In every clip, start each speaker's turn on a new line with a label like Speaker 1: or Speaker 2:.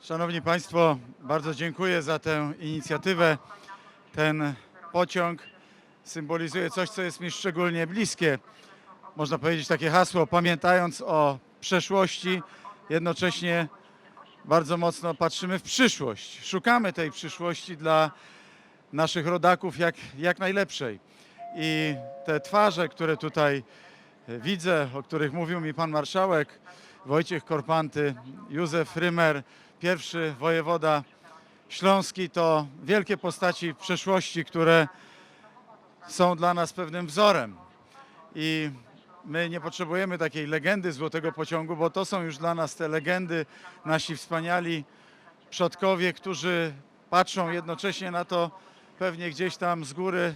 Speaker 1: Szanowni Państwo, bardzo dziękuję za tę inicjatywę. Ten pociąg symbolizuje coś, co jest mi szczególnie bliskie. Można powiedzieć takie hasło, pamiętając o przeszłości, jednocześnie bardzo mocno patrzymy w przyszłość. Szukamy tej przyszłości dla naszych rodaków jak, jak najlepszej. I te twarze, które tutaj widzę, o których mówił mi pan marszałek, Wojciech Korpanty, Józef Rymer, pierwszy wojewoda śląski, to wielkie postaci przeszłości, które są dla nas pewnym wzorem. I my nie potrzebujemy takiej legendy złotego pociągu, bo to są już dla nas te legendy, nasi wspaniali przodkowie, którzy patrzą jednocześnie na to pewnie gdzieś tam z góry,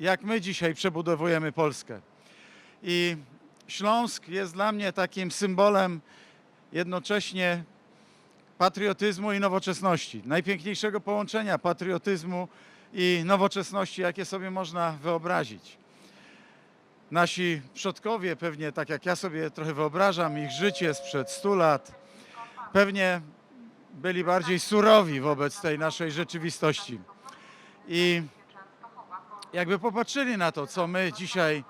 Speaker 1: jak my dzisiaj przebudowujemy Polskę. I Śląsk jest dla mnie takim symbolem jednocześnie patriotyzmu i nowoczesności. Najpiękniejszego połączenia patriotyzmu i nowoczesności, jakie sobie można wyobrazić. Nasi przodkowie, pewnie tak jak ja sobie trochę wyobrażam, ich życie sprzed 100 lat, pewnie byli bardziej surowi wobec tej naszej rzeczywistości. I jakby popatrzyli na to, co my dzisiaj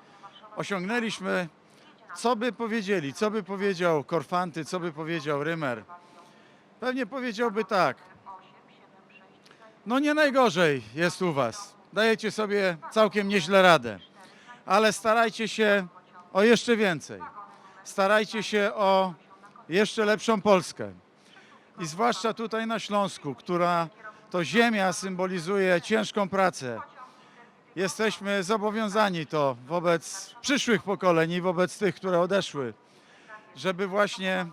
Speaker 1: osiągnęliśmy, co by powiedzieli, co by powiedział Korfanty, co by powiedział Rymer, pewnie powiedziałby tak. No nie najgorzej jest u was. Dajecie sobie całkiem nieźle radę, ale starajcie się o jeszcze więcej. Starajcie się o jeszcze lepszą Polskę. I zwłaszcza tutaj na Śląsku, która to ziemia symbolizuje ciężką pracę. Jesteśmy zobowiązani to wobec przyszłych pokoleń i wobec tych, które odeszły, żeby właśnie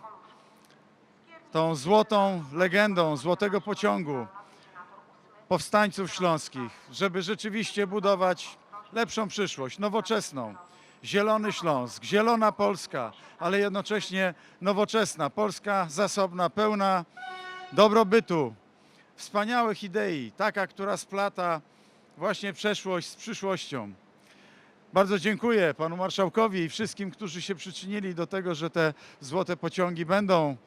Speaker 1: tą złotą legendą złotego pociągu powstańców śląskich, żeby rzeczywiście budować lepszą przyszłość, nowoczesną. Zielony Śląsk, zielona Polska, ale jednocześnie nowoczesna, Polska zasobna, pełna dobrobytu, wspaniałych idei, taka, która splata właśnie przeszłość z przyszłością. Bardzo dziękuję panu marszałkowi i wszystkim, którzy się przyczynili do tego, że te złote pociągi będą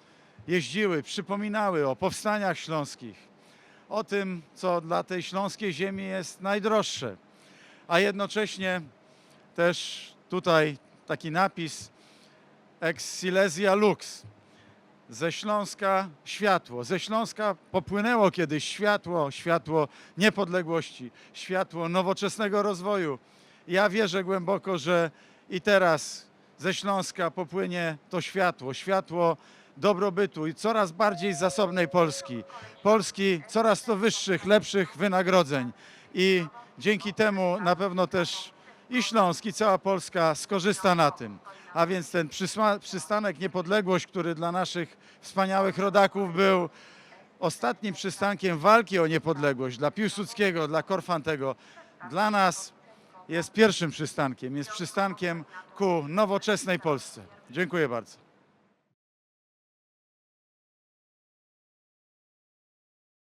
Speaker 1: jeździły, przypominały o powstaniach śląskich, o tym, co dla tej śląskiej ziemi jest najdroższe, a jednocześnie też tutaj taki napis Ex Silesia Lux. Ze Śląska światło. Ze Śląska popłynęło kiedyś światło, światło niepodległości, światło nowoczesnego rozwoju. Ja wierzę głęboko, że i teraz ze Śląska popłynie to światło, światło dobrobytu i coraz bardziej zasobnej Polski. Polski coraz to wyższych, lepszych wynagrodzeń. I dzięki temu na pewno też i Śląsk, i cała Polska skorzysta na tym. A więc ten przystanek Niepodległość, który dla naszych wspaniałych rodaków był ostatnim przystankiem walki o niepodległość, dla Piłsudskiego, dla Korfantego, dla nas jest pierwszym przystankiem, jest przystankiem ku nowoczesnej Polsce. Dziękuję bardzo.